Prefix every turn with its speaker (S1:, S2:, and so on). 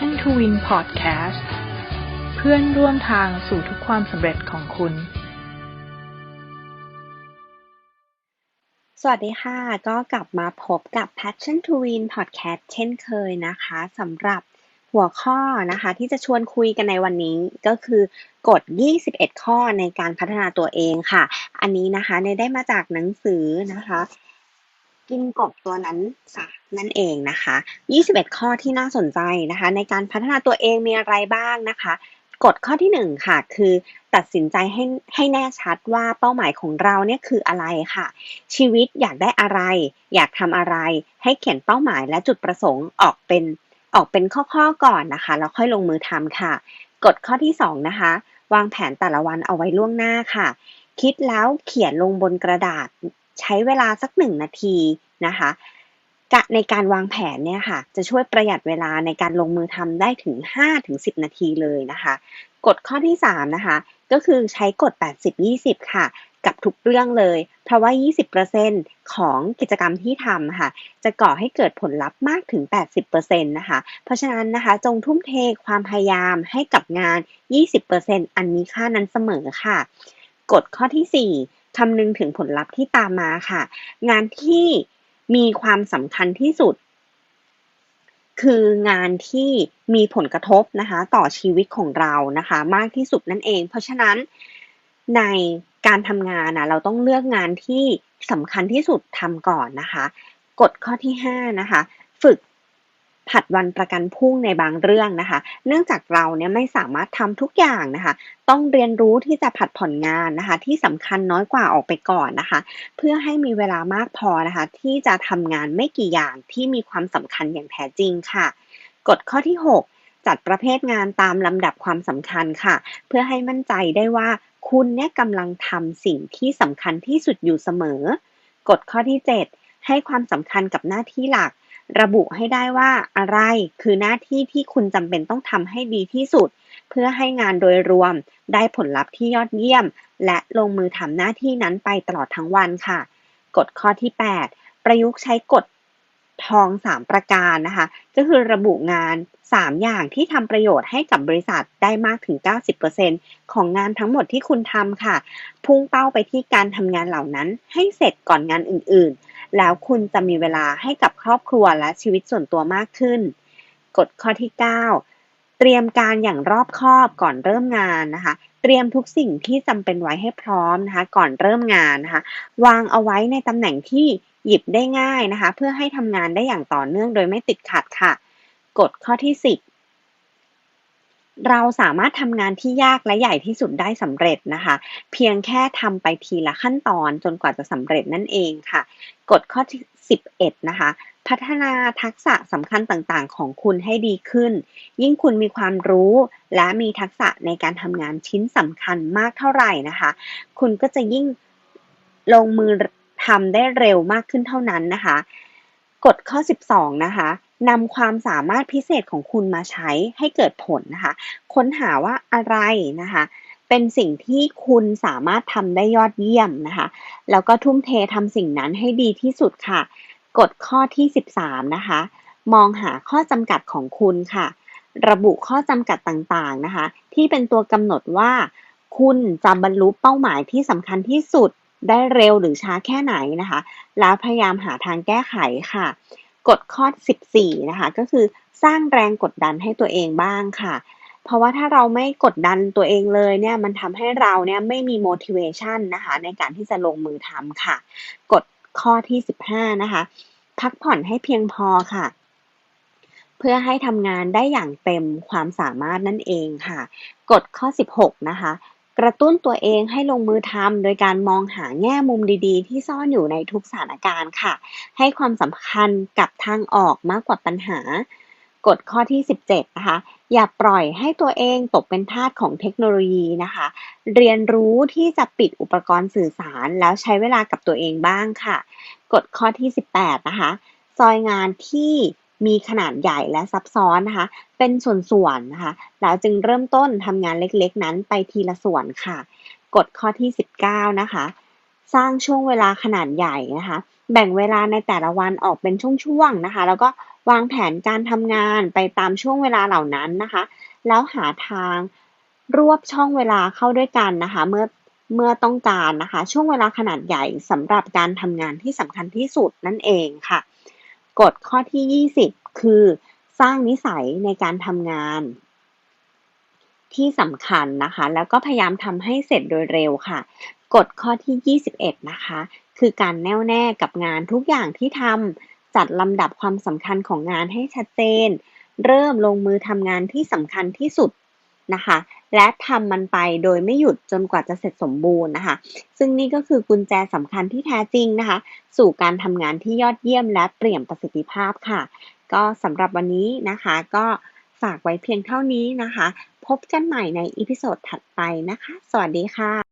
S1: Passion to Win Podcast เพื่อนร่วมทางสู่ทุกความสำเร็จของคุณ
S2: สวัสดีค่ะ ก็กลับมาพบกับ Passion to Win Podcast เช่นเคยนะคะสำหรับหัวข้อนะคะที่จะชวนคุยกันในวันนี้ก็คือกฎ 21 ข้อในการพัฒนาตัวเองค่ะ อันนี้นะคะ ในได้มาจากหนังสือนะคะ กินกบตัวนั้นซะนั่นเองนะคะ 21 ข้อที่น่าสนใจนะคะ ในการพัฒนาตัวเองมีอะไรบ้างนะคะกฎข้อที่1ค่ะคือตัดสินใจให้ให้แน่ชัดว่าเป้าหมายของเราเนี่ยคืออะไรค่ะ ชีวิตอยากได้อะไร อยากทำอะไร ให้เขียนเป้าหมายและจุดประสงค์ออกเป็นออกเป็นข้อๆก่อนนะคะแล้วค่อยลงมือทำค่ะกฎข้อที่2นะคะวางแผนแต่ละวันเอาไว้ล่วงหน้าค่ะ คิดแล้วเขียนลงบนกระดาษใช้เวลาสักหนึ่งนาทีนะคะในการวางแผนเนี่ยค่ะ จะช่วยประหยัดเวลาในการลงมือทำได้ถึง 5-10 นาทีเลยนะคะกฎข้อที่ 3 นะคะ ก็คือใช้กฎ 80-20 ค่ะ กับทุกเรื่องเลย เพราะว่า 20%ของกิจกรรมที่ทำค่ะ จะก่อให้เกิดผลลัพธ์มากถึง 80%นะคะ เพราะฉะนั้นนะคะจงทุ่มเทความพยายามให้กับงาน 20%อันมีค่านั้นเสมอค่ะกฎข้อที่ 4 คำนึงถึงผลลัพธ์ที่ตามมาค่ะ งานที่มีความสำคัญที่สุด คืองานที่มีผลกระทบนะคะ ต่อชีวิตของเรานะคะ มากที่สุดนั่นเอง เพราะฉะนั้นในการทำงานนะเราต้องเลือกงานที่สำคัญที่สุดทำก่อนนะคะ กฎข้อที่ 5 นะคะ ฝึก ผัดวันประกันพรุ่งในบางเรื่องนะคะ เนื่องจากเราเนี่ยไม่สามารถทำทุกอย่างนะคะ ต้องเรียนรู้ที่จะผัดผ่อนงานนะคะ ที่สำคัญน้อยกว่าออกไปก่อนนะคะ เพื่อให้มีเวลามากพอนะคะ ที่จะทำงานไม่กี่อย่างที่มีความสำคัญอย่างแท้จริงค่ะ กฎข้อที่ 6 จัดประเภทงานตามลำดับความสำคัญค่ะ เพื่อให้มั่นใจได้ว่าคุณเนี่ยกำลังทำสิ่งที่สำคัญที่สุดอยู่เสมอ กฎข้อที่ 7 ให้ความสำคัญกับหน้าที่หลัก ระบุให้ได้ว่าอะไรคือหน้าที่ที่คุณจำเป็นต้องทำให้ดีที่สุด เพื่อให้งานโดยรวมได้ผลลัพธ์ที่ยอดเยี่ยม และลงมือทำหน้าที่นั้นไปตลอดทั้งวันค่ะ กฎข้อที่ 8 ประยุกต์ใช้กฎทอง 3 ประการนะคะ ก็คือระบุงาน 3 อย่างที่ทำประโยชน์ให้กับบริษัทได้มากถึง 90%ของงานทั้งหมดที่คุณทำค่ะ พุ่งเป้าไปที่การทำงานเหล่านั้นให้เสร็จก่อนงานอื่นๆ แล้วคุณจะมีเวลาให้กับครอบครัวและชีวิตส่วนตัวมากขึ้น กฎข้อที่ 9 เตรียมการอย่างรอบคอบก่อนเริ่มงานนะคะ เตรียมทุกสิ่งที่จำเป็นไว้ให้พร้อมนะคะ ก่อนเริ่มงานนะคะ วางเอาไว้ในตำแหน่งที่หยิบได้ง่ายนะคะ เพื่อให้ทำงานได้อย่างต่อเนื่องโดยไม่ติดขัดค่ะ กฎข้อที่ 10 เราสามารถทำงานที่ยากและใหญ่ที่สุดได้สำเร็จนะคะ เพียงแค่ทำไปทีละขั้นตอนจนกว่าจะสำเร็จนั่นเองค่ะกฎข้อที่11 นะคะ พัฒนาทักษะสำคัญต่างๆ ของคุณให้ดีขึ้น ยิ่งคุณมีความรู้และมีทักษะในการทำงานชิ้นสำคัญมากเท่าไหร่นะคะ คุณก็จะยิ่งลงมือทำได้เร็วมากขึ้นเท่านั้นนะคะกฎข้อ 12 นะคะ นำความสามารถพิเศษของคุณมาใช้ให้เกิดผลนะคะ ค้นหาว่าอะไรนะคะ เป็นสิ่งที่คุณสามารถทำได้ยอดเยี่ยมนะคะ แล้วก็ทุ่มเททำสิ่งนั้นให้ดีที่สุดค่ะกฎข้อที่ 13 นะคะ มองหาข้อจำกัดของคุณค่ะ ระบุข้อจำกัดต่างๆนะคะ ที่เป็นตัวกำหนดว่า คุณจะบรรลุเป้าหมายที่สำคัญที่สุดได้เร็วหรือช้าแค่ไหนนะคะ แล้วพยายามหาทางแก้ไขค่ะ กฎข้อ 14 นะคะ ก็คือสร้างแรงกดดันให้ตัวเองบ้างค่ะ เพราะว่าถ้าเราไม่กดดันตัวเองเลยเนี่ย มันทำให้เราเนี่ยไม่มี motivation นะคะ ในการที่จะลงมือทำค่ะ กฎข้อที่ 15 นะคะ พักผ่อนให้เพียงพอค่ะเพื่อให้ทำงานได้อย่างเต็มความสามารถนั่นเองค่ะ กฎข้อ 16 นะคะ กระตุ้นตัวเองให้ลงมือทำโดยการมองหาแง่มุมดีๆ ที่ซ่อนอยู่ในทุกสถานการณ์ค่ะ ให้ความสำคัญกับทางออกมากกว่าปัญหากฎข้อที่ 17 นะคะ อย่าปล่อยให้ตัวเองตกเป็นทาสของเทคโนโลยีนะคะ เรียนรู้ที่จะปิดอุปกรณ์สื่อสารแล้วใช้เวลากับตัวเองบ้างค่ะ กฎข้อที่ 18 นะคะ ซอยงานที่ มีขนาดใหญ่และซับซ้อนนะคะ เป็นส่วนๆนะคะ แล้วจึงเริ่มต้นทำงานเล็กๆ นั้นไปทีละส่วนค่ะ กฎข้อที่ 19 นะคะ สร้างช่วงเวลาขนาดใหญ่นะคะ แบ่งเวลาในแต่ละวันออกเป็นช่วงๆนะคะ แล้วก็วางแผนการทำงานไปตามช่วงเวลาเหล่านั้นนะคะ แล้วหาทางรวบช่องเวลาเข้าด้วยกันนะคะ เมื่อเมื่อต้องการนะคะ ช่วงเวลาขนาดใหญ่สำหรับการทำงานที่สำคัญที่สุดนั่นเองค่ะ กฎข้อที่ 20 คือ สร้างนิสัยในการทำงาน ที่สำคัญนะคะ แล้วก็พยายามทำให้เสร็จโดยเร็วค่ะ กฎข้อที่ 21 นะคะ คือการแน่วแน่กับงานทุกอย่างที่ทำจัดลำดับความสำคัญของงานให้ชัดเจน เริ่มลงมือทำงานที่สำคัญที่สุด นะคะ และทำมันไปโดยไม่หยุดจนกว่าจะเสร็จสมบูรณ์นะคะ ซึ่งนี่ก็คือกุญแจสำคัญที่แท้จริงนะคะ สู่การทำงานที่ยอดเยี่ยมและเปลี่ยนประสิทธิภาพค่ะ ก็สำหรับวันนี้นะคะ ก็ฝากไว้เพียงเท่านี้นะคะ พบกันใหม่ในอีพิโซดถัดไปนะคะ สวัสดีค่ะ